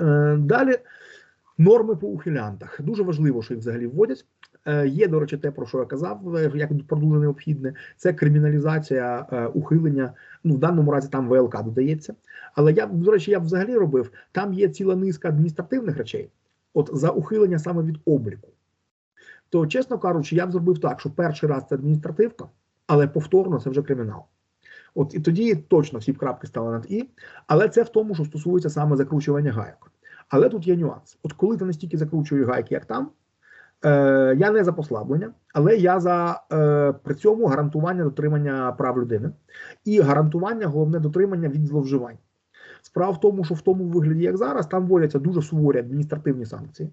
Е, Далі норми по ухилянтах. Дуже важливо, що їх взагалі вводять. Е, Є, до речі, те, про що я казав, е, як про дуже необхідне, це криміналізація ухилення. Ну, в даному разі там ВЛК додається. Але я, до речі, я взагалі робив, там є ціла низка адміністративних речей, от за ухилення саме від обліку. То, чесно кажучи, я б зробив так, що перший раз це адміністративка, але повторно це вже кримінал. От і тоді точно всі б крапки стали над і, але це в тому, що стосується саме закручування гайок. Але тут є нюанс. От коли ти настільки закручуєш гайки, як там, е, я не за послаблення, але я за е, при цьому гарантування дотримання прав людини і гарантування, головне, дотримання від зловживань. Справа в тому, що в тому вигляді, як зараз, там вводяться дуже суворі адміністративні санкції.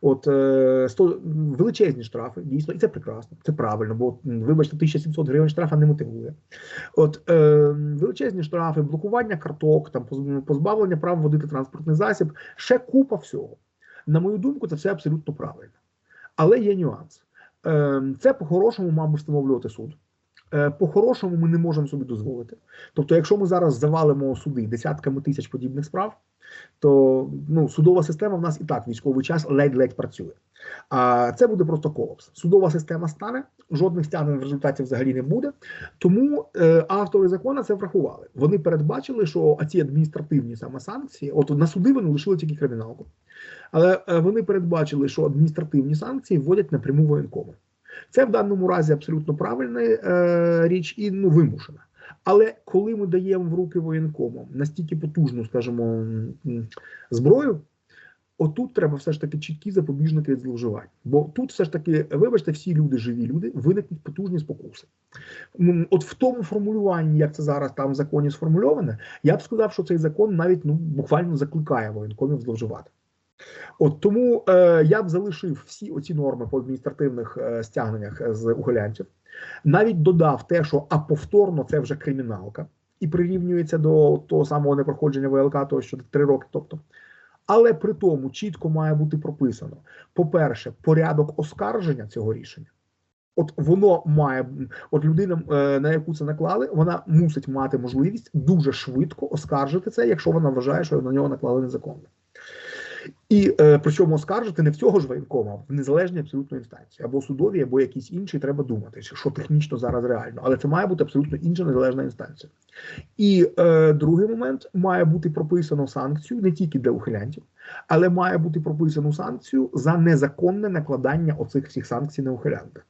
От е, 100, величезні штрафи, дійсно, і це прекрасно, це правильно, бо вибачте, 1700 гривень штрафа не мотивує. От е, величезні штрафи, блокування карток, там позбавлення прав водити транспортний засіб, ще купа всього. На мою думку, це все абсолютно правильно. Але є нюанс. Е, це по-хорошому мав би встановлювати суд. Е, По-хорошому ми не можемо собі дозволити. Тобто, якщо ми зараз завалимо суди десятками тисяч подібних справ, то ну, судова система в нас і так військовий час ледь-ледь працює. А це буде просто колапс. Судова система стане, жодних стягнень в результаті взагалі не буде. Тому е, автори закону це врахували. Вони передбачили, що ці адміністративні саме санкції, от на суди вони лишили тільки криміналку. Але е, вони передбачили, що адміністративні санкції вводять напряму воєнкому. Це в даному разі абсолютно правильна е, річ і ну, вимушена. Але коли ми даємо в руки воєнкому настільки потужну, скажімо, зброю, отут треба все ж таки чіткі запобіжники від зловживань. Бо тут все ж таки, вибачте, всі люди, живі люди, виникнуть потужні спокуси. От в тому формулюванні, як це зараз там в законі сформульоване, я б сказав, що цей закон навіть ну буквально закликає воєнкомів зловживати. От тому е, я б залишив всі оці норми по адміністративних е, стягненнях з ухилянців, навіть додав те, що а повторно це вже криміналка, і прирівнюється до того самого непроходження ВЛК, того що три роки. Тобто, але при тому чітко має бути прописано: по-перше, порядок оскарження цього рішення. От воно має от людина, е, на яку це наклали, вона мусить мати можливість дуже швидко оскаржити це, якщо вона вважає, що на нього наклали незаконно. І е, причому оскаржити не в цього ж воєнкома, а в незалежній абсолютно інстанції, або судові, або якісь інші, треба думати, що технічно зараз реально, але це має бути абсолютно інша незалежна інстанція. І е, другий момент має бути прописано санкцію не тільки для ухилянтів, але має бути прописано санкцію за незаконне накладання оцих всіх санкцій на ухилянтів.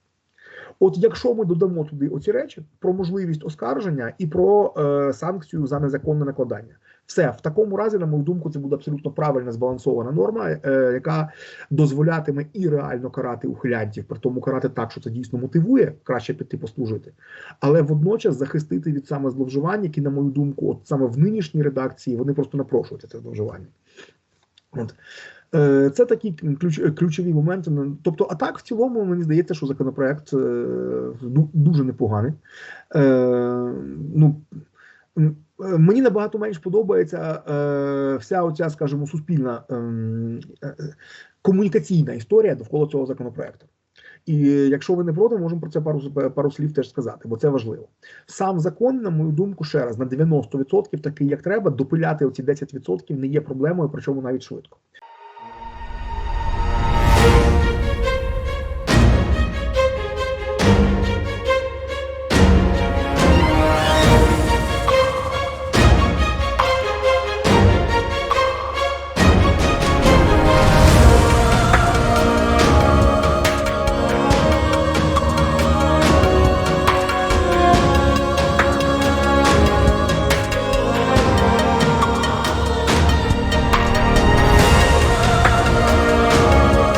От якщо ми додамо туди оці речі про можливість оскарження і про е, санкцію за незаконне накладання, все в такому разі, на мою думку, це буде абсолютно правильна збалансована норма, е, яка дозволятиме і реально карати ухилянтів, при тому карати так, що це дійсно мотивує краще піти послужити, але водночас захистити від саме зловживань, які, на мою думку, от саме в нинішній редакції вони просто напрошуються це зловживання. От. Е, Це такі ключ, ключові моменти. Тобто, а так в цілому мені здається, що законопроект е, дуже непоганий. Е, Ну мені набагато менш подобається вся оця, скажімо, суспільна ем, комунікаційна історія довкола цього законопроекту. І якщо ви не проти, можемо про це пару пару слів теж сказати, бо це важливо. Сам закон, на мою думку, ще раз на 90% такий, як треба, допиляти оці 10% не є проблемою, причому навіть швидко.